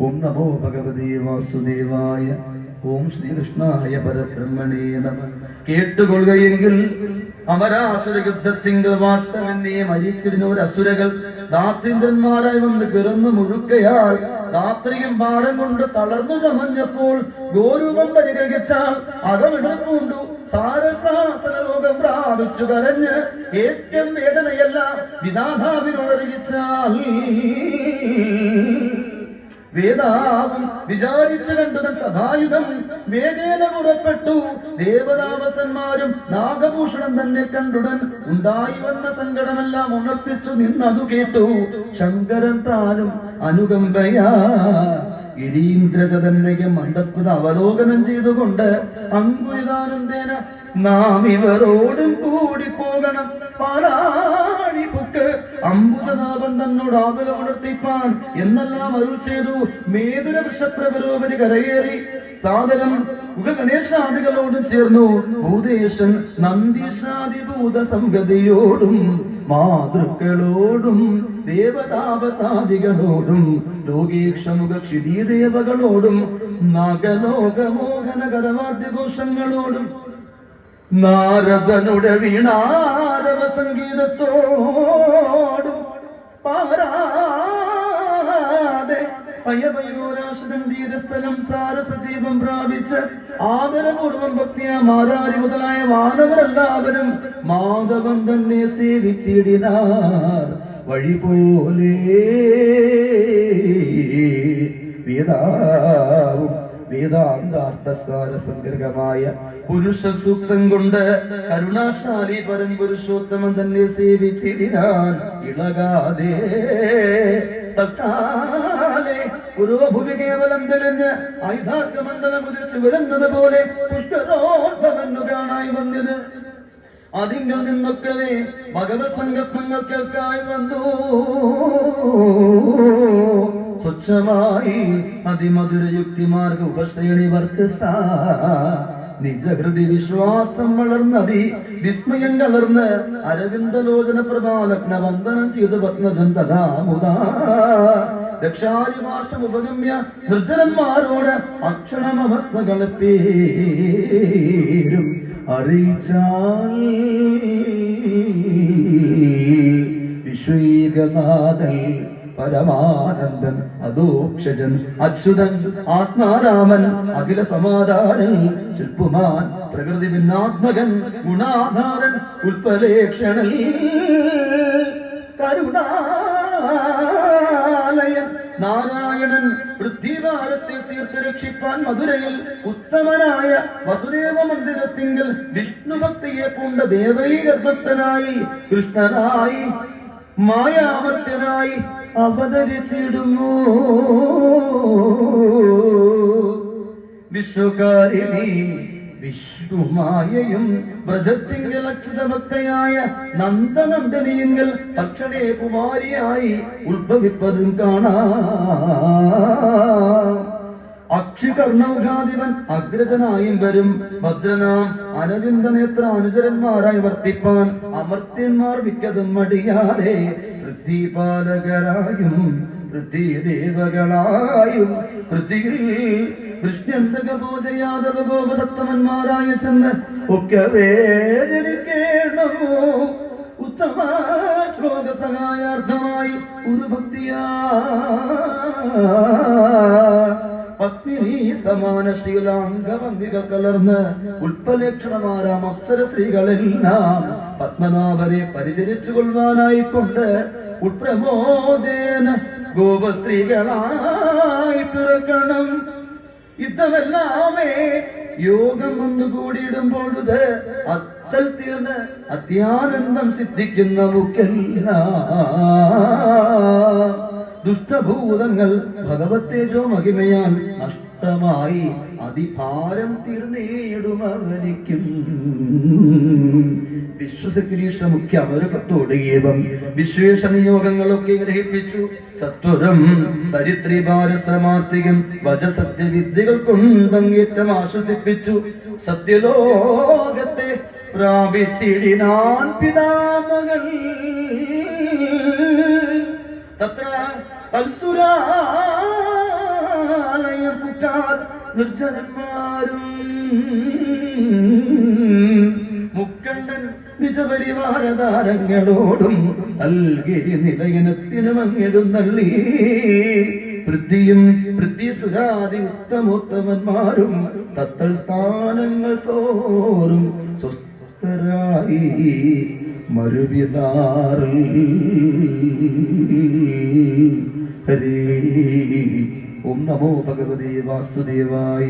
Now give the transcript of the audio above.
ഓം നമോ ഭഗവതേ വാസുദേവായ ഓം ശ്രീകൃഷ്ണായ പരബ്രഹ്മണേ നമ. കേട്ടുകൊള്ളുകയെങ്കിൽ അമരാസുര യുദ്ധത്തിങ്കൾ വാട്ടമെന്നേ ഒരു അസുരകൾ ദാത്രിന്ദ്രന്മാരായി വന്ന് പിറന്നു മുഴുക്കയാൽ രാത്രിയും ഭാരം കൊണ്ട് തളർന്നു ചമഞ്ഞപ്പോൾ ഗോരൂപം പരിഗ്രഹിച്ചാൽ അകമിടർപ്പുണ്ടു സാരസാസനലോകം പ്രാപിച്ചു കരഞ്ഞ് ഏറ്റവും വേദനയല്ല വിധാതാവിനോടറിയിച്ചാൽ വേദാവും വിചാരിച്ചു കണ്ടതൻ സഭായുധം വേഗേന പുറപ്പെട്ടു. ദേവതാവസന്മാരും നാഗഭൂഷണം തന്നെ കണ്ടുടൻ ഉണ്ടായി വന്ന സങ്കടമെല്ലാം ഉണർത്തിച്ചു നിന്നതു കേട്ടു. ശങ്കരൻ താനും അനുകമ്പയാ. ഗിരീന്ദ്രജതന്നയം മന്ദസ്മൃത അവലോകനം ചെയ്തുകൊണ്ട് അങ്കുരിതാനന്ദേന നാം ഇവരോടും കൂടി പോകണം പാലാഴി പുക്ക് അംബുജനാഭൻ തന്നോട് ആകുല എന്നെല്ലാം അരുൾ ചെയ്തു. മേതുര വൃഷപ്രവരോപരി കരയേറി. സാദരം ഗണേശാദികളോടും ചേർന്നു. ഭൂതേശൻ നന്ദിശാദിഭൂത സംഗതിയോടും മാതൃക്കളോടും ദേവതാപസാദികളോടും ലോകീക്ഷമുഖ ക്ഷിതീദേവകളോടും നാഗലോകമോഹനകരവാദ്യഘോഷങ്ങളോടും നാരദനുടെ വീണാരവ സംഗീതത്തോടും പാരാതെ പയപയോരാശുതൻ തീരസ്ഥലം സാരസദീപം പ്രാപിച്ച് ആദരപൂർവം ഭക്തിയ മാതാരി മുതലായ വാനവരെല്ലാവരും മാധവൻ തന്നെ സേവിച്ചിടിനാർ വഴി പോലെ. വേദാവും വേദാന്താർത്ഥസാര സംഗ്രഹമായ പുരുഷ സൂക്തം കൊണ്ട് കരുണാശാലി പരൻ പുരുഷോത്തമൻ തന്നെ സേവിച്ചിടിനാൻ ഇളകാതെ തക്കാലെ പുരോഭുവി കേവലം തെളിഞ്ഞ് ഐതാർക്ക മണ്ഡലം ഉദിച്ചു വരുന്നത് പോലെ പുഷ്കരോദ്ഭവന്നു കാണായി വന്നത്. അതിങ്കിൽ നിന്നൊക്കവേ ഭഗവത് സങ്കല്പങ്ങൾ കേൾക്കായി വന്നു. സ്വച്ഛമായി അതിമധുര യുക്തിമാർഗ ഉപശ്രേണി വർച്ചസ. നിജഹൃതി വിശ്വാസം വളർന്നതി വിസ്മയം കലർന്ന് അരവിന്ദലോചന പ്രഭാലഗ്ന വന്ദനം ചെയ്തു പത്മജൻ തഥാമുദാ രക്ഷാരിമാഷം ഉപഗമ്യ നിർജനന്മാരോട് അക്ഷണമവസ്ഥകളെ പേരും അറിയിച്ചാൽ വിശ്വീകനാഥൽ പരമാനന്ദൻ. അദോക്ഷജൻ അച്യുതൻ ആത്മാരാമൻ അഖില സമാധാനൻ ശില്പുമാൻ പ്രകൃതി ഭിന്നാത്മകൻ ഗുണാധാരൻ ഉൽപ്പലേക്ഷണൻ കരുണാലയൻ നാരായണൻ പൃഥ്വിഭാരത്തെ തീർത്ത് രക്ഷിപ്പാൻ മധുരയിൽ ഉത്തമനായ വസുദേവ മന്ദിരത്തിങ്കിൽ വിഷ്ണുഭക്തിയെ പൂണ്ട ദേവൈ ഗർഭസ്ഥനായി കൃഷ്ണനായി മായാമർത്യനായി അവതരിച്ചിടുന്നു. വിശ്വകാരിണി വിഷ്ണുമായയും വ്രജത്തിങ്കൽ അച്യുത ഭക്തയായ നന്ദനന്ദനിയെങ്കിൽ തക്ഷണേ കുമാരിയായി ഉത്ഭവിപ്പതും കാണാം. അക്ഷികർണൗഘാധിപൻ അഗ്രജനായും വരും. ഭദ്രനാം അനവിന്ദ നേത്ര അനുചരന്മാരായി വർത്തിപ്പാൻ അമർത്യന്മാർ മിക്കതും മടിയാതെ പൃഥ്വിപാലകരായും പൃഥ്വി ദേവകളായും പൃഥ്വിയിൽ കൃഷ്ണന്തക പൂജ യാദവ ഗോപസത്തമന്മാരായ ചെന്ന് ഒക്കെ വേദനിക്കേണമോ? ഉത്തമ ശ്ലോക സഹായാർത്ഥമായി ഒരു ഭക്തിയാ പത്മിനി സമാന ശീലാംഗഭംഗികൾ കലർന്ന് ഉൽപ്പലക്ഷണമാരാം അപ്സര സ്ത്രീകളെല്ലാം പത്മനാഭനെ പരിചരിച്ചു കൊള്ളുവാനായിക്കൊണ്ട് ഉൾപ്രമോദേന ഗോപസ്ത്രീകളായി പിറക്കണം. യുദ്ധമെല്ലാമേ യോഗം വന്നു കൂടിയിടുമ്പോഴത് അത്തൽ തീർന്ന് അത്യാനന്ദം സിദ്ധിക്കുന്ന മുക്കെല്ലാം ദുഷ്ടഭൂതങ്ങൾ ഭഗവത്തേജോ മഹിമയാൽ നഷ്ടമായി അതിഭാരം തീർന്നേടുമവനിക്കും വിശ്വസഗിരീഷ മുഖ്യ അവർ ഏവം വിശേഷ നിയോഗങ്ങളൊക്കെ ഗ്രഹിപ്പിച്ചു. സത്വരം ദരിദ്രിഭാരശ്രമാർത്ഥികം വജസത്യവിദ്യകൾ കൊണ്ടങ്ങേറ്റം ആശ്വസിപ്പിച്ചു. സത്യലോകത്തെ പ്രാപിച്ചിടിനാൻ പിതാമകൾ. തത്ര തൽസുരാലയ കുട്ടാർ നിർജനന്മാരും മുക്കണ്ടൻ നിജപരിവാരതാരങ്ങളോടും അൽഗിരി നിലയനത്തിനും അങ്ങെഴുന്നള്ളി വൃദ്ധിയും വൃദ്ധിസുരാതി ഉത്തമോത്തമന്മാരും തത്തൽ സ്ഥാനങ്ങൾ തോറും സ്വസ്ഥരായി. മരുവിതാറിൽ ഹരേ. ഓം നമോ ഭഗവതി വാസുദേവായ